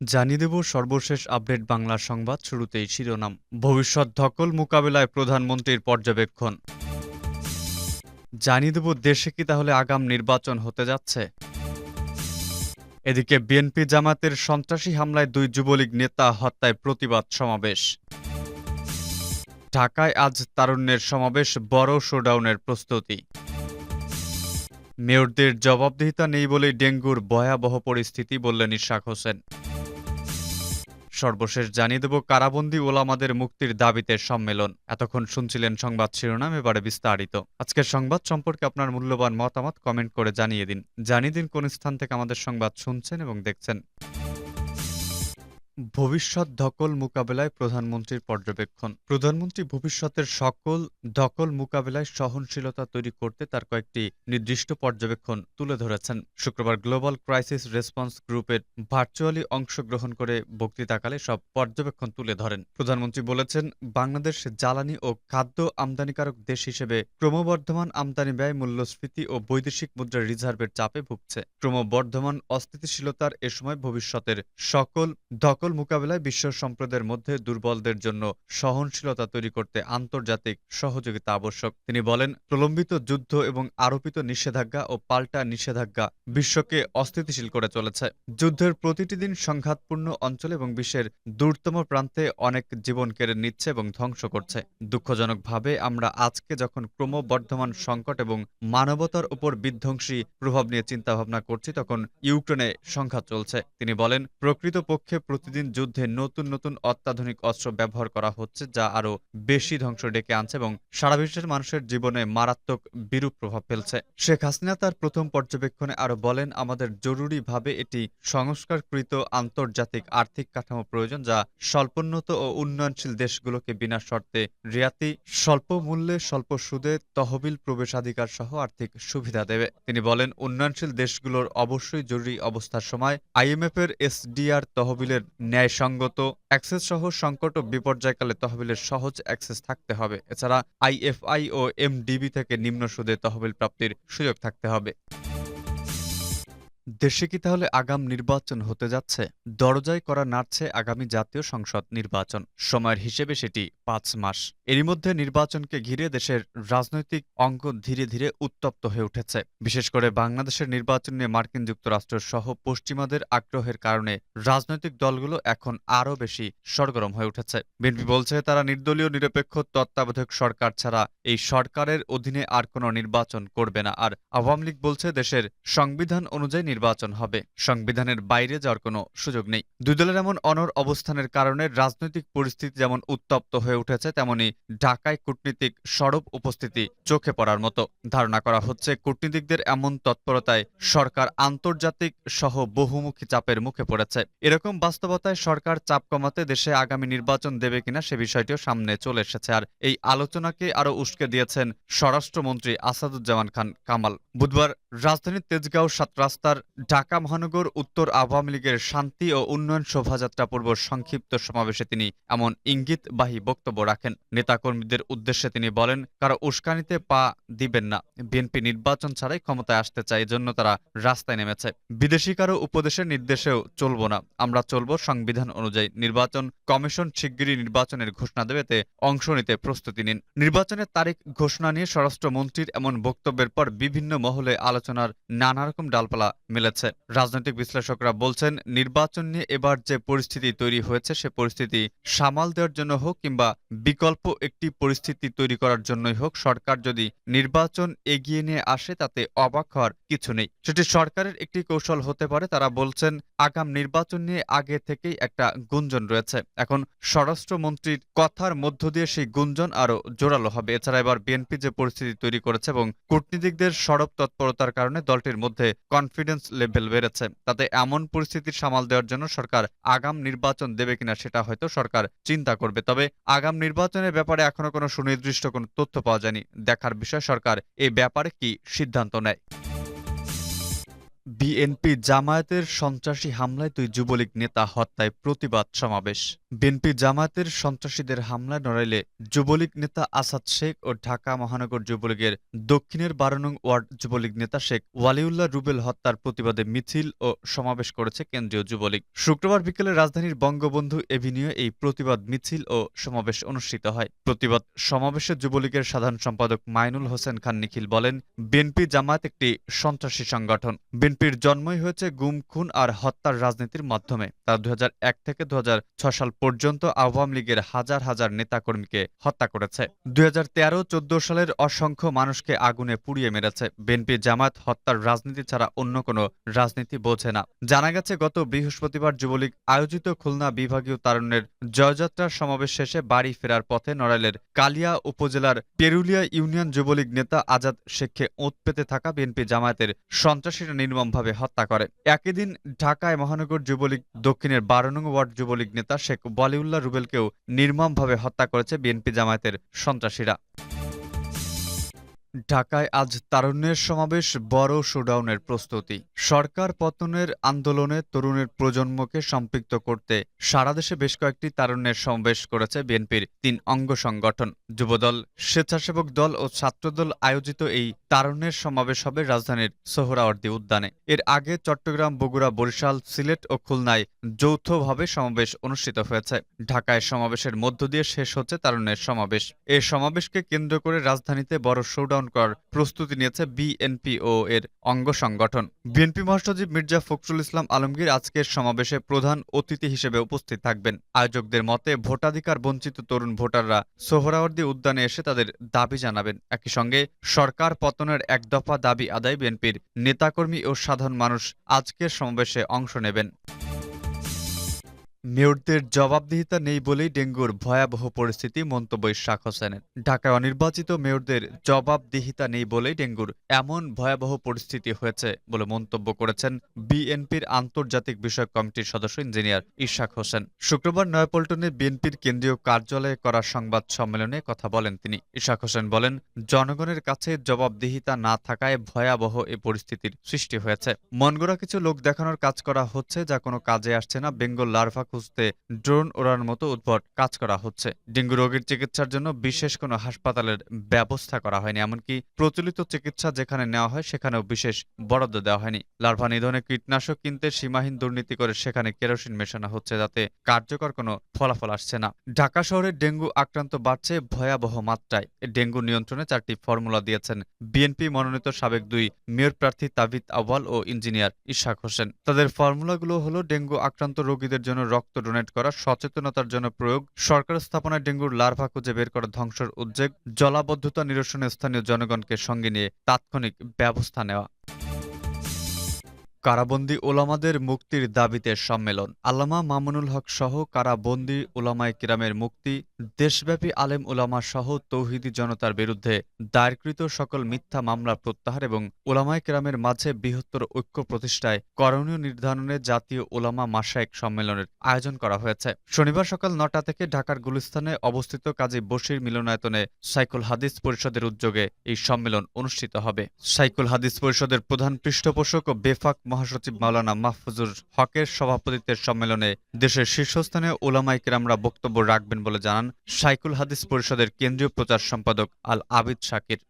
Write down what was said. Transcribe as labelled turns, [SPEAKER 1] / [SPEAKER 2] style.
[SPEAKER 1] জানিয়ে দেব সর্বশেষ আপডেট বাংলা সংবাদ শুরুতেই শিরোনাম। ভবিষ্যৎ ধকল মোকাবেলায় প্রধানমন্ত্রীর পর্যবেক্ষণ। জানিয়ে দেব দেশে কি তাহলে আগাম নির্বাচন হতে যাচ্ছে। এদিকে বিএনপি জামাতের সন্ত্রাসী হামলায় দুই যুবলীগ নেতা হত্যায় প্রতিবাদ সমাবেশ। ঢাকায় আজ তারুণ্যের সমাবেশ, বড় শোডাউনের প্রস্তুতি। মেয়রদের জবাবদিহিতা নেই বলেই ডেঙ্গুর ভয়াবহ পরিস্থিতি বললেন ইশাক হোসেন। সর্বশেষ জানিয়ে দেব, কারাবন্দি ওলামাদের মুক্তির দাবিতে সম্মেলন। এতক্ষণ শুনছিলেন সংবাদ শিরোনাম, এবারে বিস্তারিত। আজকের সংবাদ সম্পর্কে আপনার মূল্যবান মতামত কমেন্ট করে জানিয়ে দিন। জানিয়ে দিন কোন স্থান থেকে আমাদের সংবাদ শুনছেন এবং দেখছেন। ভবিষ্যৎ দখল মোকাবেলায় প্রধানমন্ত্রীর পর্যবেক্ষণ। প্রধানমন্ত্রী ভবিষ্যতের সকল দখল মোকাবেলায় সহনশীলতা তৈরি করতে তার কয়েকটি নির্দিষ্ট পর্যবেক্ষণ তুলে ধরেছেন। শুক্রবার গ্লোবাল ক্রাইসিস রেসপন্স গ্রুপের ভার্চুয়ালি অংশগ্রহণ করে বক্তৃতাকালে সব পর্যবেক্ষণ তুলে ধরেন। প্রধানমন্ত্রী বলেছেন, বাংলাদেশ জ্বালানি ও খাদ্য আমদানিকারক দেশ হিসেবে ক্রমবর্ধমান আমদানি ব্যয়, মূল্যস্ফীতি ও বৈদেশিক মুদ্রা রিজার্ভের চাপে ভুগছে। ক্রমবর্ধমান অস্থিতিশীলতার এ সময় ভবিষ্যতের সকল দখল মোকাবেলায় বিশ্ব সম্প্রদায়ের মধ্যে দুর্বলদের জন্য সহনশীলতা তৈরি করতে আন্তর্জাতিক সহযোগিতা আবশ্যক। তিনি বলেন, প্রলম্বিত যুদ্ধ এবং আরোপিত নিষেধাজ্ঞা ও পাল্টা নিষেধাজ্ঞা বিশ্বকে অস্থিতিশীল করে চলেছে। যুদ্ধের প্রতিটি দিন সংঘাতপূর্ণ অঞ্চল এবং বিশ্বের দূরতম প্রান্তে অনেক জীবন কেড়ে নিচ্ছে এবং ধ্বংস করছে। দুঃখজনকভাবে আমরা আজকে যখন ক্রমবর্ধমান সংকট এবং মানবতার উপর বিধ্বংসী প্রভাব নিয়ে চিন্তাভাবনা করছি, তখন ইউক্রেনে সংঘাত চলছে। তিনি বলেন, প্রকৃতপক্ষে প্রতিদিন যুদ্ধে নতুন নতুন অত্যাধুনিক অস্ত্র ব্যবহার করা হচ্ছে, যা আরও বেশি ধ্বংস ডেকে আনছে এবং সারা বিশ্বের মানুষের জীবনে মারাত্মক বিরূপ প্রভাব ফেলছে। শেখ হাসিনা তার প্রথম পর্যবেক্ষণে আরও বলেন, আমাদের জরুরিভাবে এটি সংস্কারকৃত আন্তর্জাতিক আর্থিক কাঠামো প্রয়োজন, যা স্বল্পোন্নত ও উন্নয়নশীল দেশগুলোকে বিনা শর্তে রিয়াতি, স্বল্প মূল্যে, স্বল্প সুদে তহবিল প্রবেশাধিকার সহ আর্থিক সুবিধা দেবে। তিনি বলেন, উন্নয়নশীল দেশগুলোর অবশ্যই জরুরি অবস্থার সময় আইএমএফ এর এসডিআর তহবিলের ন্যায়সঙ্গত অ্যাক্সেস সহ সংকট ও বিপর্যয়কালে তহবিলের সহজ অ্যাক্সেস থাকতে হবে। এছাড়া আইএফআই ও এমডিবি থেকে নিম্ন সুদে তহবিল প্রাপ্তির সুযোগ থাকতে হবে। দেশে কি তাহলে আগাম নির্বাচন হতে যাচ্ছে? দরজায় করা নাড়ছে আগামী জাতীয় সংসদ নির্বাচন। সময়ের হিসেবে সেটি পাঁচ মাস। এরই মধ্যে নির্বাচনকে ঘিরে দেশের রাজনৈতিক অঙ্গন ধীরে ধীরে উত্তপ্ত হয়ে উঠেছে। বিশেষ করে বাংলাদেশের নির্বাচন নিয়ে মার্কিন যুক্তরাষ্ট্র সহ পশ্চিমাদের আগ্রহের কারণে রাজনৈতিক দলগুলো এখন আরও বেশি সরগরম হয়ে উঠেছে। বিএনপি বলছে তারা নির্দলীয়, নিরপেক্ষ, তত্ত্বাবধায়ক সরকার ছাড়া এই সরকারের অধীনে আর কোনো নির্বাচন করবে না। আর আওয়ামী লীগ বলছে দেশের সংবিধান অনুযায়ী নির্বাচন হবে। সংবিধানের বাইরে যাওয়ার কোনো সুযোগ নেই। দুই দলের এমন অনর অবস্থানের কারণে রাজনৈতিক পরিস্থিতি যেমন উত্তপ্ত হয়ে উঠেছে, তেমনি ঢাকায় কূটনীতিক সরব উপস্থিতি চোখে পড়ার মতো। ধারণা করা হচ্ছে, কূটনীতিকদের এমন তৎপরতায় সরকার আন্তর্জাতিক সহ বহুমুখী চাপের মুখে পড়েছে। এরকম বাস্তবতায় সরকার চাপ কমাতে দেশে আগামী নির্বাচন দেবে কিনা সে বিষয়টিও সামনে চলে এসেছে। আর এই আলোচনাকে আরও উস্কে দিয়েছেন স্বরাষ্ট্রমন্ত্রী আসাদুজ্জামান খান কামাল। বুধবার রাজধানীর তেজগাঁও সাত রাস্তার ঢাকা মহানগর উত্তর আওয়ামী লীগের শান্তি ও উন্নয়ন শোভাযাত্রা পূর্ব সংক্ষিপ্ত সমাবেশে তিনি এমন ইঙ্গিতবাহী বক্তব্য রাখেন। নেতাকর্মীদের উদ্দেশ্যে তিনি বলেন, কারও উস্কানিতে পা দিবেন না। বিএনপি নির্বাচন ছাড়াই ক্ষমতায় আসতে চায়, এজন্য তারা রাস্তায় নেমেছে। বিদেশি কারও উপদেশের নির্দেশেও চলব না। আমরা চলব সংবিধান অনুযায়ী। নির্বাচন কমিশন শিগগিরই নির্বাচনের ঘোষণা দেবে, তে অংশ নিতে প্রস্তুতি নিন। নির্বাচনের তারিখ ঘোষণা নিয়ে স্বরাষ্ট্রমন্ত্রীর এমন বক্তব্যের পর বিভিন্ন মহলে আলোচনার নানা রকম ডালপালা মিলেছে। রাজনৈতিক বিশ্লেষকরা বলছেন, নির্বাচন নিয়ে এবার যে পরিস্থিতি তৈরি হয়েছে, সে পরিস্থিতি সামাল দেওয়ার জন্য হোক কিংবা বিকল্প একটি পরিস্থিতি তৈরি করার জন্যই হোক, সরকার যদি নির্বাচন এগিয়ে নিয়ে আসে, তাতে অবাক হওয়ার কিছু নেই। সেটি সরকারের একটি কৌশল হতে পারে, তারা বলছেন, আগাম নির্বাচন নিয়ে আগে থেকেই একটা গুঞ্জন রয়েছে। এখন স্বরাষ্ট্রমন্ত্রীর কথার মধ্য দিয়ে সেই গুঞ্জন আরও জোরালো হবে। এছাড়া এবার বিএনপি যে পরিস্থিতি তৈরি করেছে এবং কূটনীতিকদের সরব তৎপরতার কারণে দলটির মধ্যে কনফিডেন্স লেভেল বেড়েছে। তাতে এমন পরিস্থিতির সামাল দেওয়ার জন্য সরকার আগাম নির্বাচন দেবে কিনা সেটা হয়তো সরকার চিন্তা করবে। তবে আগাম নির্বাচনের ব্যাপারে এখনও কোনো সুনির্দিষ্ট কোনো তথ্য পাওয়া যায়নি। দেখার বিষয় সরকার এ ব্যাপারে কি সিদ্ধান্ত নেয়। বিএনপি জামায়াতের সন্ত্রাসী হামলায় দুই যুবলীগ নেতা হত্যায় প্রতিবাদ সমাবেশ। বিএনপি জামায়াতের সন্ত্রাসীদের হামলায় নড়াইলে যুবলীগ নেতা আসাদ শেখ ও ঢাকা মহানগর যুবলীগের দক্ষিণের বারো নং ওয়ার্ড যুবলীগ নেতা শেখ ওয়ালিউল্লাহ রুবেল হত্যার প্রতিবাদে মিছিল ও সমাবেশ করেছে কেন্দ্রীয় যুবলীগ। শুক্রবার বিকেলে রাজধানীর বঙ্গবন্ধু এভিনিউ এই প্রতিবাদ মিছিল ও সমাবেশ অনুষ্ঠিত হয়। প্রতিবাদ সমাবেশে যুবলীগের সাধারণ সম্পাদক মাইনুল হোসেন খান নিখিল বলেন, বিএনপি জামায়াত একটি সন্ত্রাসী সংগঠন। বিএনপির জন্মই হয়েছে গুম, খুন আর হত্যার রাজনীতির মাধ্যমে। তারা দু থেকে দু সাল পর্যন্ত আওয়ামী লীগের হাজার হাজার নেতাকর্মীকে হত্যা করেছে। দুই হাজার তেরো সালের অসংখ্য মানুষকে আগুনে পুড়িয়ে মেরেছে। বিএনপি জামায়াত হত্যার রাজনীতি ছাড়া অন্য কোনো রাজনীতি বোঝে না। জানা গেছে, গত বৃহস্পতিবার যুবলীগ আয়োজিত খুলনা বিভাগীয় তারুণ্যের জয়যাত্রার সমাবেশ শেষে বাড়ি ফেরার পথে নড়াইলের কালিয়া উপজেলার পেরুলিয়া ইউনিয়ন যুবলীগ নেতা আজাদ শেখকে ওঁত পেতে থাকা বিএনপি জামায়াতের সন্ত্রাসীরা নির্মমভাবে হত্যা করে। একই দিন ঢাকায় মহানগর যুবলীগ, দক্ষিণের বারো নং ওয়ার্ড যুবলীগ নেতা শেখ বলিউল্লাহ রুবেলকেও নির্মমভাবে হত্যা করেছে বিএনপি জামায়াতের সন্ত্রাসীরা। ঢাকায় আজ তারুণ্যের সমাবেশ, বড় শোডাউনের প্রস্তুতি। সরকার পতনের আন্দোলনে তরুণের প্রজন্মকে সম্পৃক্ত করতে সারা দেশে বেশ কয়েকটি তারুণ্যের সমাবেশ করেছে বিএনপির তিন অঙ্গ সংগঠন। যুবদল, স্বেচ্ছাসেবক দল ও ছাত্রদল আয়োজিত এই তারুণ্যের সমাবেশ হবে রাজধানীর সোহরাওয়ার্দী উদ্যানে। এর আগে চট্টগ্রাম, বগুড়া, বরিশাল, সিলেট ও খুলনায় যৌথভাবে সমাবেশ অনুষ্ঠিত হয়েছে। ঢাকায় সমাবেশের মধ্য দিয়ে শেষ হচ্ছে তারুণ্যের সমাবেশ। এই সমাবেশকে কেন্দ্র করে রাজধানীতে বড় শোডাউন করার প্রস্তুতি নিয়েছে বিএনপি ও এর অঙ্গ সংগঠন। বিএনপি মহাসচিব মির্জা ফখরুল ইসলাম আলমগীর আজকের সমাবেশে প্রধান অতিথি হিসেবে উপস্থিত থাকবেন। আয়োজকদের মতে, ভোটাধিকার বঞ্চিত তরুণ ভোটাররা সোহরাওয়ার্দী উদ্যানে এসে তাদের দাবি জানাবেন। একই সঙ্গে, সরকার পতনের এক দফা দাবি আদায় বিএনপির নেতাকর্মী ও সাধারণ মানুষ আজকের সমাবেশে অংশ নেবেন। মেয়রদের জবাবদিহিতা নেই বলেই ডেঙ্গুর ভয়াবহ পরিস্থিতি মন্তব্য ইশাক হোসেনের ঢাকায় অনির্বাচিত মেয়রদের জবাবদিহিতা নেই বলেই ডেঙ্গুর এমন ভয়াবহ পরিস্থিতি হয়েছে বলে মন্তব্য করেছেন বিএনপির আন্তর্জাতিক বিষয়ক কমিটির সদস্য ইঞ্জিনিয়ার ইশাক হোসেন। শুক্রবার নয়াপল্টনে বিএনপির কেন্দ্রীয় কার্যালয়ে করা সংবাদ সম্মেলনে কথা বলেন তিনি। ইশাক হোসেন বলেন, জনগণের কাছে জবাবদিহিতা না থাকায় ভয়াবহ এ পরিস্থিতির সৃষ্টি হয়েছে। মনগড়া কিছু লোক দেখানোর কাজ করা হচ্ছে যা কোনো কাজে আসছে না। বেঙ্গল লার্ভা খুঁজতে ড্রোন ওড়ার মতো উদ্ভট কাজ করা হচ্ছে। ডেঙ্গু রোগীর চিকিৎসার জন্য বিশেষ কোনো হাসপাতালের ব্যবস্থা করা হয়নি, এমনকি প্রচলিত চিকিৎসা যেখানে নেওয়া হয় সেখানেও বিশেষ বরাদ্দ দেওয়া হয়নি। লার্ভা নিধনে কীটনাশক কিনতে সীমাহীন দুর্নীতি করে সেখানে কেরোসিন মেশানো হচ্ছে, যাতে কার্যকর কোনো ফলাফল আসছে না। ঢাকা শহরে ডেঙ্গু আক্রান্ত বাড়ছে ভয়াবহ মাত্রায়। ডেঙ্গু নিয়ন্ত্রণে চারটি ফর্মুলা দিয়েছেন বিএনপি মনোনীত সাবেক দুই মেয়র প্রার্থী তাবিদ আওয়াল ও ইঞ্জিনিয়ার ইশাক হোসেন। তাদের ফর্মুলাগুলো হলো, ডেঙ্গু আক্রান্ত রোগীদের জন্য রক্ত ডোনেট করা, সচেতনতার জন্য প্রয়োগ, সরকার স্থাপনায় ডেঙ্গুর লার্ভা খুঁজে বের করা ধ্বংসের উদ্যোগ, জলাবদ্ধতা নিরসনে স্থানীয় জনগণকে সঙ্গে নিয়ে তাৎক্ষণিক ব্যবস্থা নেওয়া। কারাবন্দী ওলামাদের মুক্তির দাবিতে সম্মেলন। আল্লামা মামুনুল হক সহ কারাবন্দি ওলামায় কিরামের মুক্তি, দেশব্যাপী আলেম ওলামা সহ তৌহিদি জনতার বিরুদ্ধে দায়েরকৃত সকল মিথ্যা মামলা প্রত্যাহার এবং ওলামায় কিরামের মাঝে বৃহত্তর ঐক্য প্রতিষ্ঠায় করণীয় নির্ধারণে জাতীয় ওলামা মাসায়ক সম্মেলনের আয়োজন করা হয়েছে। শনিবার সকাল নটা থেকে ঢাকার গুলিস্তানে অবস্থিত কাজী বশির মিলনায়তনে সাইকুল হাদিস পরিষদের উদ্যোগে এই সম্মেলন অনুষ্ঠিত হবে। সাইকুল হাদিস পরিষদের প্রধান পৃষ্ঠপোষক ও বেফাক মহাসচিব মাওলানা মাহফুজুর হকের সভাপতিত্বের সম্মেলনে দেশের শীর্ষস্থানীয় ওলামাই কেরামরা বক্তব্য রাখবেন বলে জানান সাইকুল হাদিস পরিষদের কেন্দ্রীয় প্রচার সম্পাদক আল আবিদ শাকির।